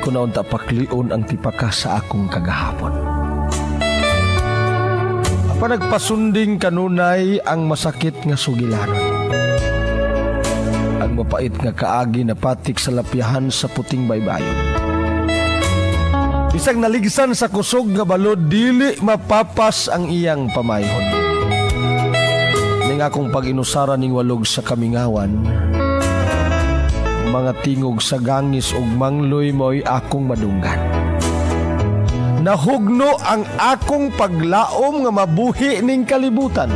ko na unta paklion ang tipaka sa akong kagahapon. Apa nagpasunding kanunay ang masakit nga sugilanon. Ang mapait nga kaagi na patik sa lapyahan sa puting baybayon. Bisag naligsan sa kusog nga balod dili mapapas ang iyang pamayhon. Ning akong pag-inusara ning walog sa kamingawan, mga tingog sa gangis ug mangloy mo'y akong madunggan. Nahugno ang akong paglaom nga mabuhi ning kalibutan.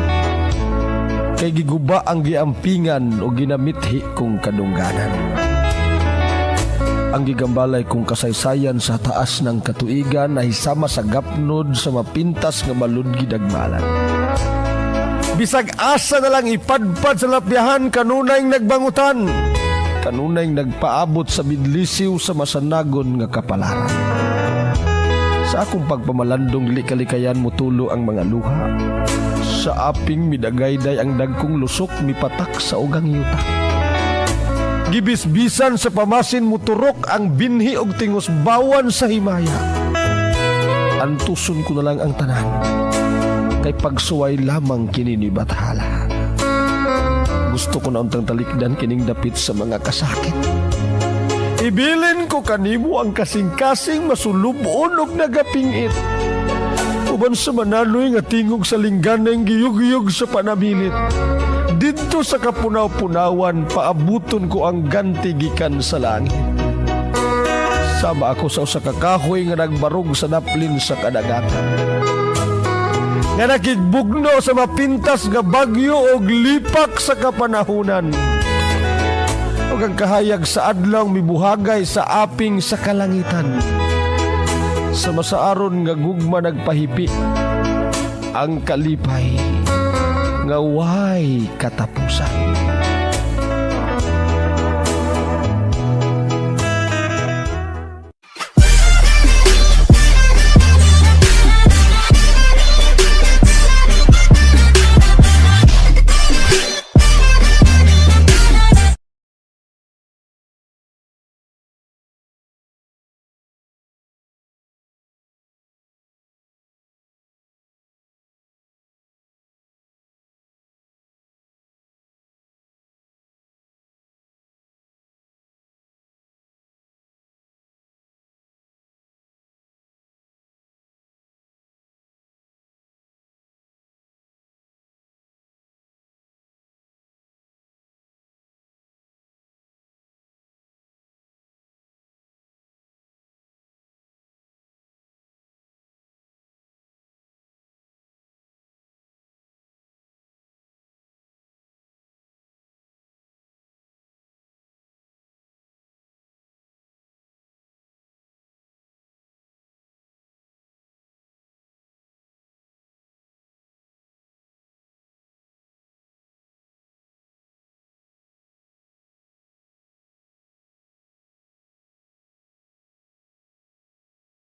Kay giguba ang giampingan o ginamithi kong kadungganan. Ang gigambalay kong kasaysayan sa taas ng katuigan na hisama sa gapnod sa mapintas nga maludgid agmalan. Bisag asa na lang ipadpad sa lapyahan kanunay nagbangutan. Kanunay nagpaabot sa bidlisiw sa masanagon nga kapalaran. Sa akong pagpamalandong likalikayan mutulo ang mga luha. Sa aping midagayday ang dagkong lusok mipatak sa ugang yuta. Gibisbisan sa pamasin muturok ang binhi og tingos bawan sa himaya. Antuson ko na lang ang tanan. Kay pagsuway lamang kini ni Bathala. Gusto ko na untang talikdan kining dapit sa mga kasakit. Ibilin ko kanimo ang kasing-kasing masulubon og nagapingit. Uban sa mananoy nga tingog sa lingganay giyug-yug sa panabilit. Dito sa kapunaw-punawan, paabuton ko ang ganti gikan sa langit. Sama ako sa usa ka kahoy nga nagbarog sa naplin sa kadagatan. Nga nakigbugno sa mapintas nga bagyo og lipak sa kapanahunan ug ang kahayag sa adlaw mibuhagay sa aping sa kalangitan. Sa masaaron nga gugma nagpahipi ang kalipay nga way katapusan.